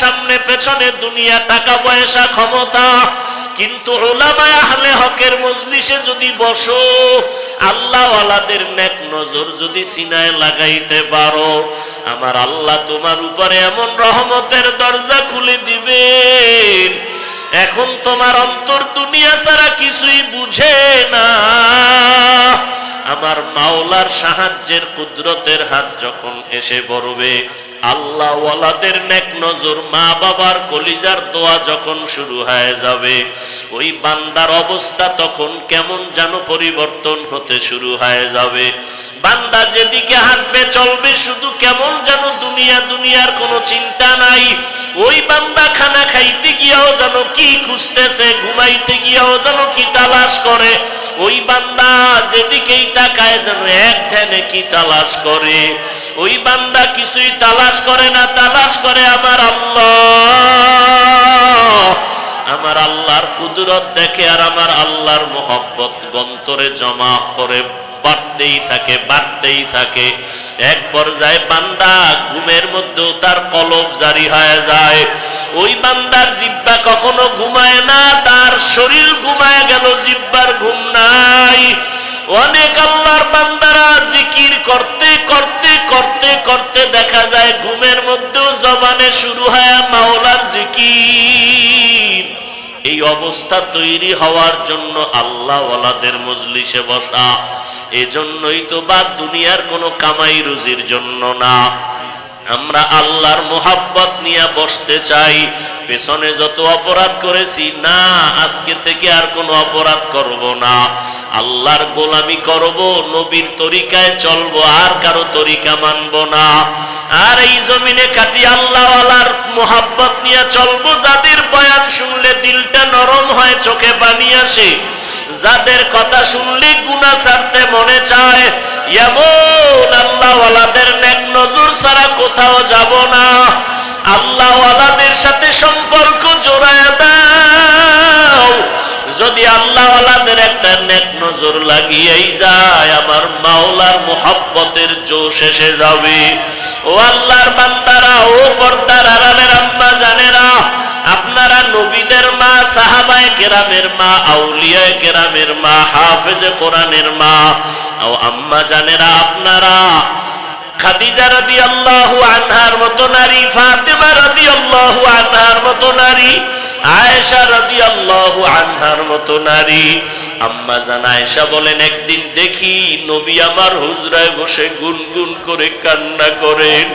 সামনে পেছনে দুনিয়া, টাকা পয়সা, ক্ষমতা। কিন্তু ওলামায় আহলে হকের মজলিসে যদি বসো আল্লাহ ওয়ালাদের নেক নজর যদি সিনায় লাগাইতে পারো, আমার আল্লাহ তোমার উপরে এমন রহমতের দরজা খুলে দিবেন। এখন তোমার অন্তর দুনিয়া ছাড়া কিছুই বুঝে না। আমার মাওলার সাহায্যের কুদরতের হাত যখন এসে পড়বে আল্লাহ ওয়ালাদের নেক নজর মা বাবার কলিজার দোয়া যখন শুরু হয়ে যাবে, ওই বান্দার অবস্থা তখন কেমন যেন পরিবর্তন হতে শুরু হয়ে যাবে। বান্দা যেদিকে হাঁটবে, চলবে, শুধু কেমন যেন দুনিয়া দুনিয়ার কোনো চিন্তা নাই। ওই বান্দা খানা খাইতে গিয়াও যেন কি খুঁজতেছে, ঘুমাইতে গিয়াও যেন কি তালাশ করে, ওই বান্দা যেদিকেই তাকায় যেন এক ধ্যানে কি তালাশ করে। ওই বান্দা কিছুই তালাশ করে না, তালাশ করে আমার আল্লাহ। আমার আল্লাহর কুদরত দেখে আর আমার আল্লাহর মোহব্বত গন্তরে জমা করে বাড়তেই থাকে বাড়তেই থাকে। এক পর্যায়ে বান্দা ঘুমের মধ্যেও তার কলব জারি হয়ে যায়। ওই বান্দার জিব্বা কখনো ঘুমায় না, তার শরীর ঘুমায় গেল, জিব্বার ঘুম নাই। অনেক আল্লাহর বান্দারা জিকির করতে করতে করতে করতে দেখা যায় ঘুমের মধ্যেও জবানে শুরু হয় মাওলার জিকির। এই অবস্থা তৈরি হওয়ার জন্য আল্লাহ ওয়ালাদের মজলিসে বসা, এজন্যই তো বা দুনিয়ার কোনো কামাই রুজির জন্য না। আমরা আল্লাহর মোহাব্বত নিয়ে বসতে চাই, পেছনে যত অপরাধ করেছি, না, আজকে থেকে আর কোনো অপরাধ করব না। আল্লাহর গোলামি করব, নবীর তরিকায় চলবো, আর কারও তরিকা মানব না। আর এই জমিনে কাটি আল্লাহ আল্লাহর মোহাব্বত নিয়ে চলবো, যাদের বয়ান শুনলে দিলটা নরম হয়, চোখে পানি আসে। যাদের কথা শুনলে গুণা ছাড়তে মনে চায়, এমন আল্লাহওয়ালাদের নেক নজর ছাড়া কোথাও যাব না। আল্লাহওয়ালাদের সাথে সম্পর্ক জোড়ায় দাও। যদি আল্লাহওয়ালাদের একটা নেক নজর লাগিয়েই যায়, আমার মাওলার মোহাব্বতের জোশ এসে যাবে। ও আল্লাহর বান্দারা, ও পর্দার আড়ালের আম্মা জানেরা, আপনারা নবীদের মা, সাহাবায়ে কেরামের মা, আউলিয়ায়ে কেরামের মা, হাফেজে কোরআনের মা। ও আম্মা জানেরা, আপনারা খাদিজা রাদিয়াল্লাহু আনহার মতো নারী, ফাতেমা রাদিয়াল্লাহু আনহার মতো নারী আয়েশা রাদিয়াল্লাহু আনহার মতো নারী। আম্মা জান আয়েশা বলেন, একদিন দেখি নবী আমার হুজরায় বসে গুনগুন করে কান্না করেন।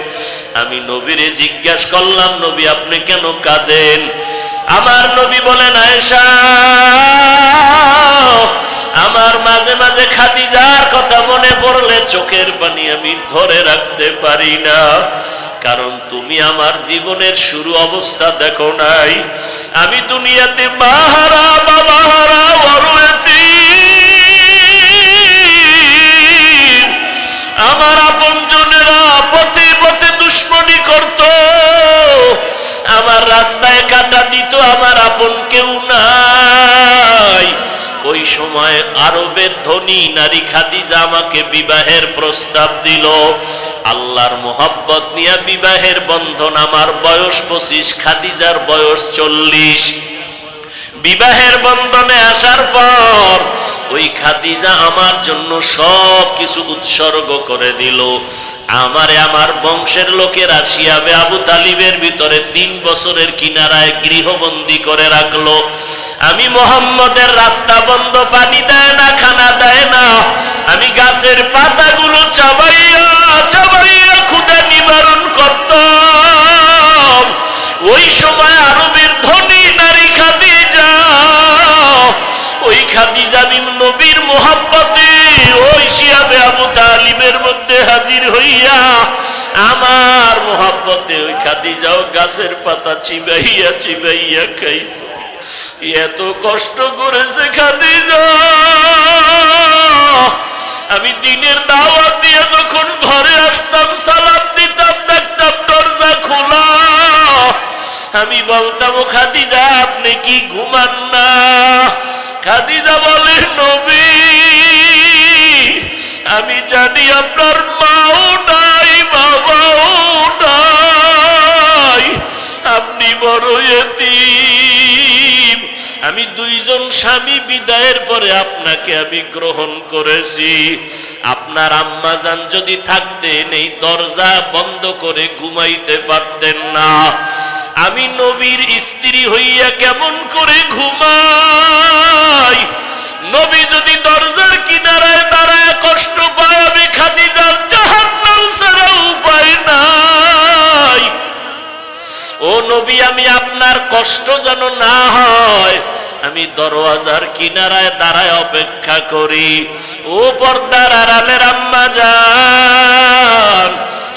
আমি নবীরে জিজ্ঞাসা করলাম, নবী, আপনি কেন কাঁদেন? আমার নবী বলেন, আয়েশা আমার মাঝে মাঝে খাদিজার কথা মনে পড়লে চোখের পানি আমি ধরে রাখতে পারি না। কারণ তুমি আমার জীবনের শুরু অবস্থা দেখো নাই। আমি দুনিয়াতে মাহারা আরবের ধনী নারী খাদিজা আমাকে বিবাহের প্রস্তাব দিল। আল্লাহর মোহাব্বত নিয়ে বিবাহের বন্ধন আমার বয়স পঁচিশ, খাদিজার বয়স চল্লিশ। বিবাহের বন্ধনে আসার পর ওই খাদিজা আমার জন্য সব কিছু উৎসর্গ করে দিল। আমারে আমার বংশের লোকের আসিয়াবে আবু তালিবের ভিতরে তিন বছরের কিনারায় গৃহবন্দী করে রাখল। আমি মোহাম্মদের রাস্তা বন্ধ, পানি দেয় না, খানা দেয় না। আমি গাছের পাতাগুলো চাবাইয়া চাবাইয়া ক্ষুদা নিবারণ করত ওই সময় আরবের ধনী নারী খাদিজা, ওই খাদিজা নবীর মোহাব্বতে, ওই শিয়াবে আবু তালিবের মধ্যে হাজির হইয়া আমার মোহাব্বতে ওই খাদিজাও গাছের পাতা চিবাইয়া চিবাইয়া খাইত। এত কষ্ট করেছে খাদিজা আমি দিনের দাওয়াত দিয়ে যখন ঘরে আসতাম, সালাম দিতাম, দেখতাম দরজা খোলা। আমি বলতাম, "ও খাদিজা, আপনি কি ঘুমান না? খাদিজা বলে, নবী, আমি জানি আপনার মাও নাই, বাবাও নাই। আপনি বড় এতিম। আমি দুইজন স্বামী বিদায়ের পরে আপনাকে আমি গ্রহণ করেছি। আপনার আম্মা যান যদি থাকতেন, এই দরজা বন্ধ করে ঘুমাইতে পারতেন না। আমি নবীর স্ত্রী হইয়া কেমন করে ঘুমাই? নবী যদি দরজার কিনারায় দাঁড়ায় কষ্ট পায়, আমি খাদিজার জাহান্নাম ছাড়া উপায় নাই। ও নবী, আমি আপনার কষ্ট যেন না হয় আমি দরওয়াজার কিনারায় দাঁড়ায় অপেক্ষা করি। ও পর্দার আম্মা যান।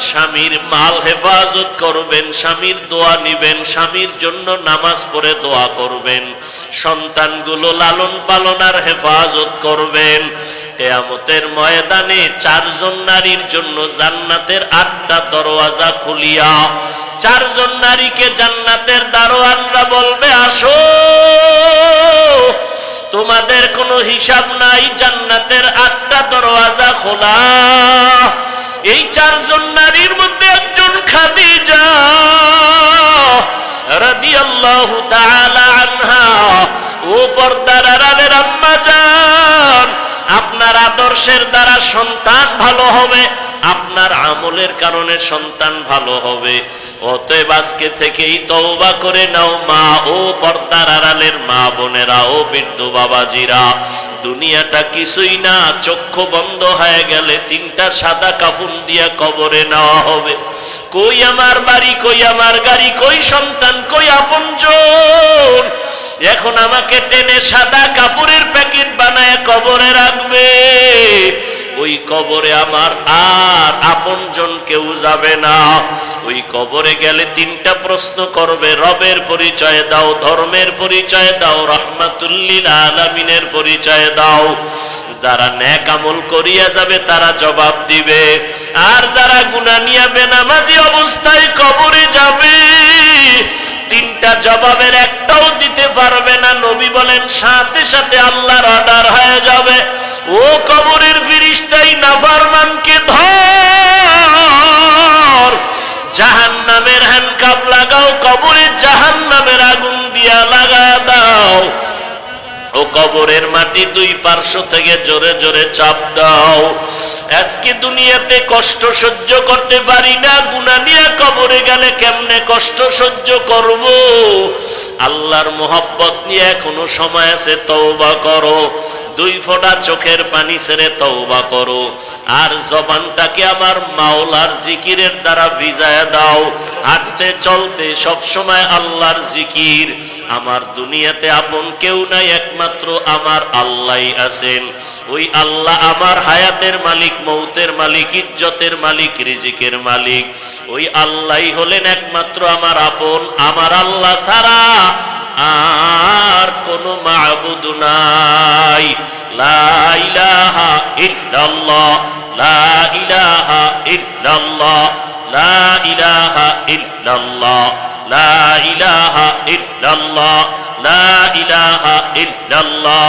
স্বামীর মাল হেফাজত করবেন, স্বামীর দোয়া নিবেন, স্বামীর জন্য নামাজ পড়ে দোয়া করবেন। সন্তানগুলো লালন পালন আর হেফাজত করবেন। কেয়ামতের ময়দানে চারজন নারীর জন্য জান্নাতের আটটা দরওয়াজা খুলিয়া চারজন নারীকে জান্নাতের দারোয়ানরা বলবে, আসো। তোমাদের কোনো হিসাব নাই, জান্নাতের আটটা দরওয়াজা খোলা। এই চারজন নারীর মধ্যে একজন খাদিজা রাদিয়াল্লাহু তাআলা আনহা। ও পর্দার আড়ালের আম্মা জান, আপনার আদর্শের দ্বারা সন্তান ভালো হবে। আপনার আমলের কারণে সন্তান ভালো হবে। অতএব আজকে থেকেই তওবা করে নাও মা ও পর্দার আড়ালের মা বোনেরা ও বৃদ্ধ বাবাজিরা। দুনিয়াটা কিছুই না, চক্ষু বন্ধ হয়ে গেলে তিনটা সাদা কাপুন দিয়া কবরে নেওয়া হবে। কই আমার বাড়ি, কই আমার গাড়ি, কই সন্তান, কই আপনজন? এখন আমাকে টেনে সাদা কাপড়ের প্যাকেট বানায় কবরে রাখবে। ওই কবরে আমার আর আপনজন কেউ যাবে না। ওই কবরে গেলে তিনটা প্রশ্ন করবে, রবের পরিচয় দাও, ধর্মের পরিচয় দাও, রহমাতুল্লিল আলামিনের পরিচয় দাও। যারা ন্যাক আমল করিয়া যাবে, তারা জবাব দিবে। আর যারা গুনা নিয়া বেনামাজি অবস্থায় কবরে যাবে, তিনটা জবাবের একটাও দিতে পারবে না। নবী বলেন, সাথে সাথে আল্লাহর অর্ডার হয়ে যাবে কবরের মাটি দুই পার্শ্ব থেকে জোরে জোরে চাপ দাও। আজকে দুনিয়াতে কষ্ট সহ্য করতে পারি না গুনা নিয়ে কবরে গেলে কেমনে কষ্ট সহ্য করব? আল্লাহর মোহাব্বত নিয়ে এখনও সময় আছে, তওবা করো। দুই ফোঁটা চোখের পানি ছেড়ে তওবা করো। আর জবানটাকে আমার মাওলার জিকিরের দ্বারা ভিজায় দাও। হাঁটতে চলতে সব সময় আল্লাহর জিকির। আমার দুনিয়াতে আপন কেউ নাই, একমাত্র আমার আল্লাহই আছেন। ওই আল্লাহ আমার হায়াতের মালিক, মৌতের মালিক, ইজ্জতের মালিক, রিজিকের মালিক। ওই আল্লাহই হলেন একমাত্র আমার আপন। আমার আল্লাহ সারা আর কোন মাহবুদ নাই। লাইলাহা ইল্লাল্লাহ লাইলাহা ইল্লাল্লাহ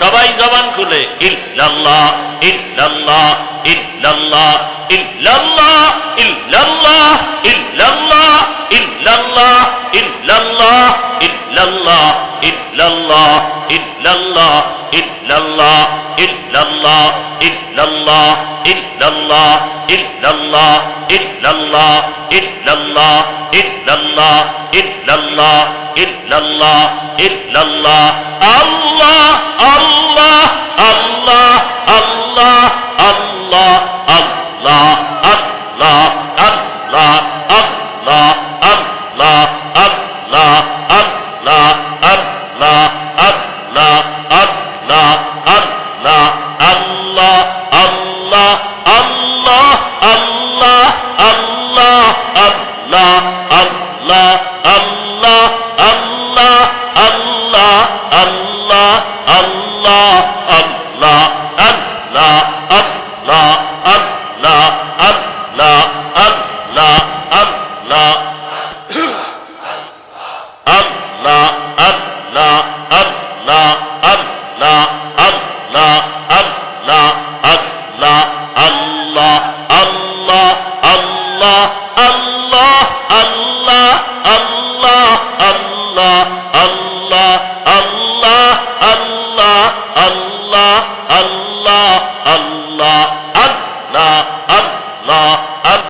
সবাই জবান খুলে ইল্লাল্লাহ ইল্লাল্লাহ ইল্লাল্লাহ ইল্লাল্লাহ ইল্লাল্লাহ ইল্লাল্লাহ ইল্লাল্লাহ ইল্লাল্লাহ ইল্লাল্লাহ ইল্লাল্লাহ ইল্লাল্লাহ ইল্লাল্লাহ ইল্লাল্লাহ। আল্লাহ আল্লাহ। তারা